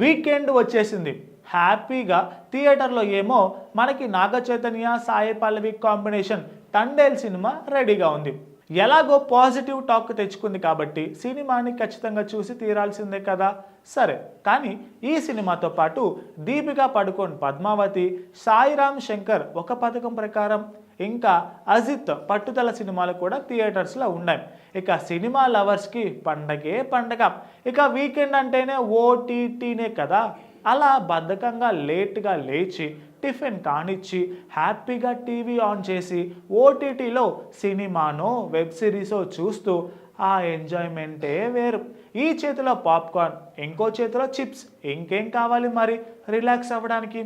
Weekend వచ్చేసింది. హ్యాపీగా థియేటర్లో ఏమో మనకి నాగ చైతన్య సాయి పల్లవి కాంబినేషన్ తండేల్ సినిమా రెడీగా ఉంది. ఎలాగో పాజిటివ్ టాక్ తెచ్చుకుంది కాబట్టి సినిమాని ఖచ్చితంగా చూసి తీరాల్సిందే కదా? సరే కానీ ఈ సినిమాతో పాటు దీపికా పడుకోన్ పద్మావతి సాయిరామ్ శంకర్ ఒక పథకం ప్రకారం ఇంకా అజిత్ పట్టుదల సినిమాలు కూడా థియేటర్స్లో ఉన్నాయి. ఇక సినిమా లవర్స్కి పండగే పండగ. ఇక వీకెండ్ అంటేనే ఓటీటీనే కదా? అలా బద్ధకంగా లేట్గా లేచి టిఫిన్ కానిచ్చి హ్యాపీగా టీవీ ఆన్ చేసి ఓటీటీలో సినిమానో వెబ్ సిరీసో చూస్తూ ఆ ఎంజాయ్మెంటే వేరు. ఈ చేతిలో పాప్కార్న్ ఇంకో చేతిలో చిప్స్ ఇంకేం కావాలి మరి? రిలాక్స్ అవ్వడానికి.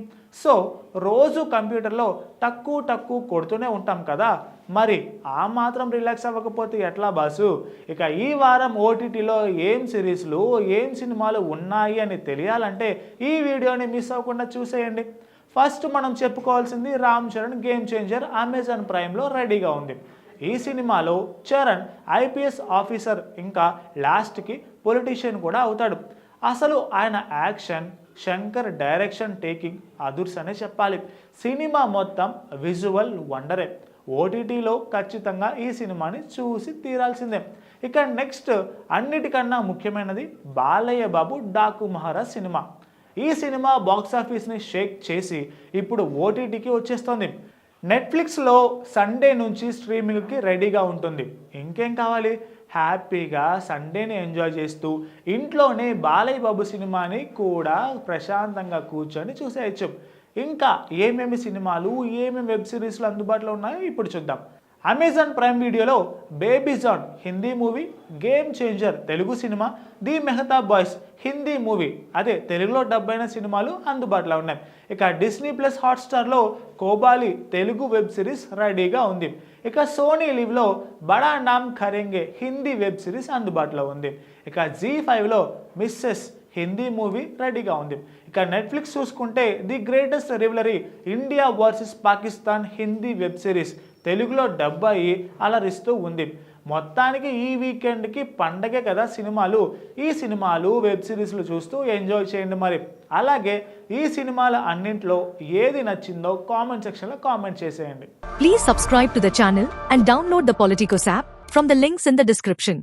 సో రోజు కంప్యూటర్లో తక్కువ తక్కువ కొడుతూనే ఉంటాం కదా. మరి ఆ మాత్రం రిలాక్స్ అవ్వకపోతే ఎట్లా బాసు? ఇక ఈ వారం ఓటీటీలో ఏం సిరీస్లు ఏం సినిమాలు ఉన్నాయి అని తెలియాలంటే ఈ వీడియోని మిస్ అవ్వకుండా చూసేయండి. ఫస్ట్ మనం చెప్పుకోవాల్సింది Ram Charan Game Changer Amazon ప్రైమ్లో రెడీగా ఉంది. ఈ సినిమాలో చరణ్ ఐపీఎస్ ఆఫీసర్ ఇంకా లాస్ట్కి పొలిటీషియన్ కూడా అవుతాడు. అసలు ఆయన యాక్షన్ శంకర్ డైరెక్షన్ టేకింగ్ అదుర్స్ అనే చెప్పాలి. సినిమా మొత్తం విజువల్ వండరే. ఓటీటీలో ఖచ్చితంగా ఈ సినిమాని చూసి తీరాల్సిందే. ఇక నెక్స్ట్ అన్నిటికన్నా ముఖ్యమైనది బాలయ్య బాబు డాకు మహారాజ్ సినిమా. ఈ సినిమా బాక్స్ ఆఫీస్ని షేక్ చేసి ఇప్పుడు ఓటీటీకి వచ్చేస్తోంది. నెట్ఫ్లిక్స్లో సండే నుంచి స్ట్రీమింగ్కి రెడీగా ఉంటుంది. ఇంకేం కావాలి? హ్యాపీగా సండేని ఎంజాయ్ చేస్తూ ఇంట్లోనే బాలయ్య బాబు సినిమాని కూడా ప్రశాంతంగా కూర్చొని చూసేయచ్చు. ఇంకా ఏమేమి సినిమాలు ఏమేమి వెబ్ సిరీస్లు అందుబాటులో ఉన్నాయో ఇప్పుడు చూద్దాం. అమెజాన్ ప్రైమ్ వీడియోలో Baby John Hindi movie game changer Telugu cinema the Mehta boys Hindi movie అదే తెలుగులో డబ్బైన సినిమాలు అందుబాటులో ఉన్నాయి. ఇక డిస్నీ ప్లస్ హాట్స్టార్లో కోబాలి తెలుగు వెబ్ సిరీస్ రెడీగా ఉంది. ఇక సోనీ లివ్లో బడా నామ్ ఖరెంగే హిందీ వెబ్ సిరీస్ అందుబాటులో ఉంది. ఇక జీ ఫైవ్లో మిస్సెస్ హిందీ మూవీ రెడీగా ఉంది. ఇక నెట్ఫ్లిక్స్ చూసుకుంటే the greatest rivalry India versus Pakistan Hindi web series తెలుగులో డబ్ అయ్యి అలరిస్తూ ఉంది. మొత్తానికి ఈ వీకెండ్కి పండగే కదా సినిమాలు. ఈ సినిమాలు వెబ్ సిరీస్లు చూస్తూ ఎంజాయ్ చేయండి మరి. అలాగే ఈ సినిమాల అన్నింటిలో ఏది నచ్చిందో కామెంట్ సెక్షన్లో కామెంట్ చేసేయండి. Please subscribe to the channel and download the Politicos app from the links in the description